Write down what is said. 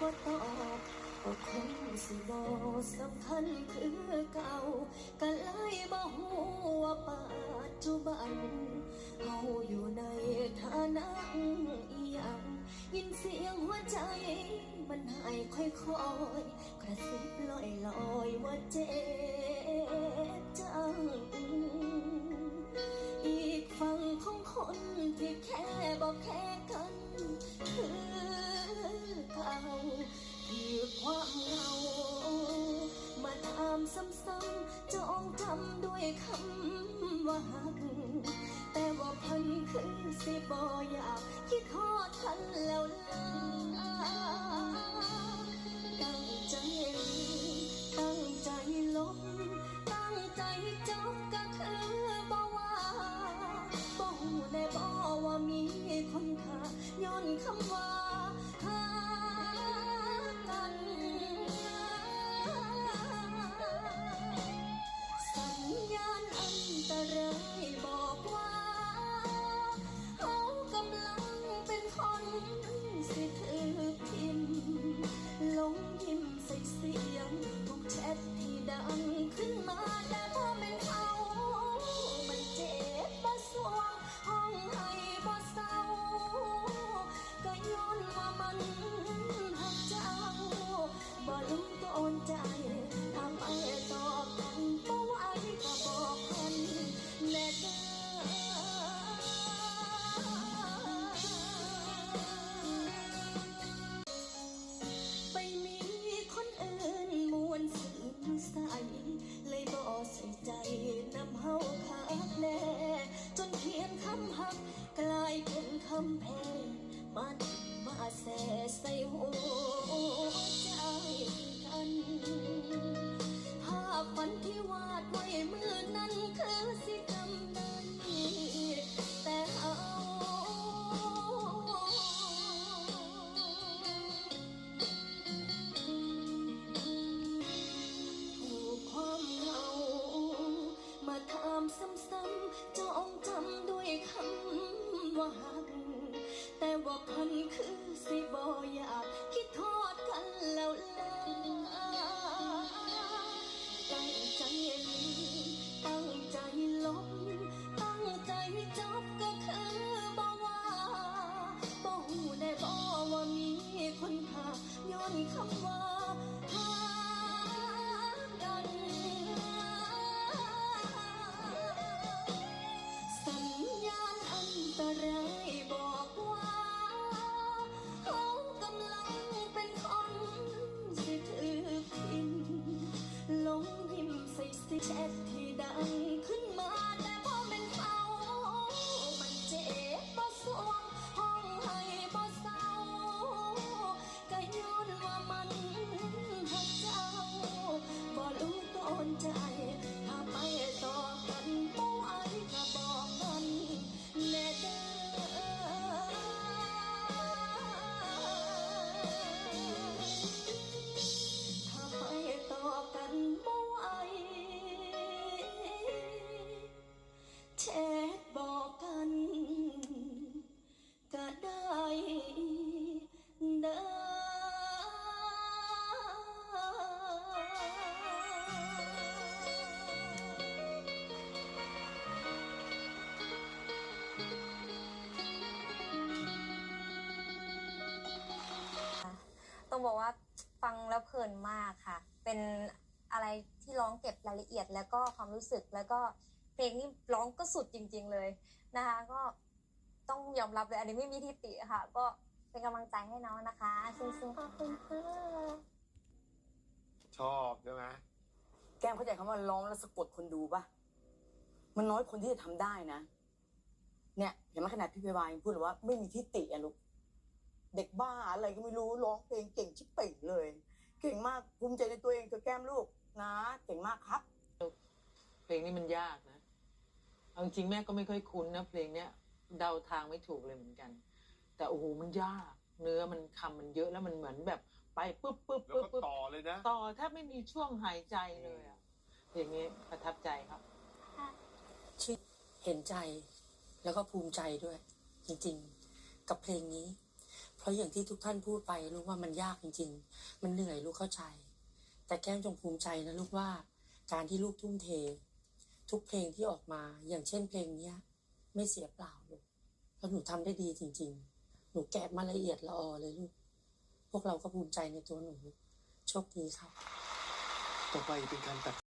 บ่ตอบก็คงสิบ่สำคัญคือเก่าก็เลยบ่ฮู้ว่าปัจจุบันเฮาอยู่ในฐานะอีหยังยินเสียงหัวใจ มันหายค่อยๆกระซิบลอยลอยๆว่าเจ็บจัง คำว่าหัก แต่ว่าพันคือสิบออยากคิดทอดทันแล้วล่ะตั้งใจลืมตั้งใจลบตั้งใจจบก็คือบ่ว่าบ่หูได้บ่ว่ามีคนค่าย้อนคำว่า เป็นคำแพ้มันมาแสใส่หัวใจกันภาพฝันที่วาดไว้เมื่อ แต่ว่าพันคือสิบออยาก บอกว่าฟังแล้วเพลินมากค่ะ เป็นอะไรที่ร้องเก็บรายละเอียด แล้วก็ความรู้สึกแล้วก็เพลงนี้ร้องก็สุดจริง ๆเลยนะคะ ก็ต้องยอมรับเลยอันนี้ไม่มีทิฏฐิค่ะ ก็เป็นกำลังใจให้น้องนะคะสู้ๆขอบคุณค่ะชอบใช่ไหมแก้มเข้าใจคำว่าร้องแล้วสะกดคนดูปะมันน้อยคนที่จะทำได้นะ เนี่ยเห็นไหมขนาดพี่เพวายังพูดเลยว่าไม่มีทิฏฐิอะลูก เด็กบ้าอะไรก็ไม่รู้ร้องเพลงเก่งชิบเป่งเลย เก่งมากภูมิใจในตัวเองเธอแก้มลูกนะเก่งมากครับ เพลงนี้มันยากนะเอาจริงๆแม่ก็ไม่ค่อยคุ้นนะเพลงเนี้ยเดาทางไม่ถูกเลยเหมือนกัน แต่โอ้โหมันยาก เนื้อมันคำมันเยอะแล้วมันเหมือนแบบไปปุ๊บปุ๊บแล้วปุ๊บก็ปุ๊บต่อเลยนะ ต่อแทบไม่มีช่วงหายใจเลยอะเพลงนี้ประทับใจครับชื่อเห็นใจแล้วก็ภูมิใจด้วย จริงๆ กับเพลงนี้ เพราะอย่างที่ทุกท่านพูดไปลูกว่ามันยากจริง ๆ มันเหนื่อยลูกเข้าใจ แต่แก้มจงภูมิใจนะลูกว่าการที่ลูกทุ่มเท ทุกเพลงที่ออกมาอย่างเช่นเพลงเนี้ย ไม่เสียเปล่าลูกเพราะหนูทำได้ดีจริง ๆ หนูแกะมาละเอียดละออเลยลูกพวกเราก็ภูมิใจในตัวหนูโชคดีครับ ต่อไปเป็นการตัด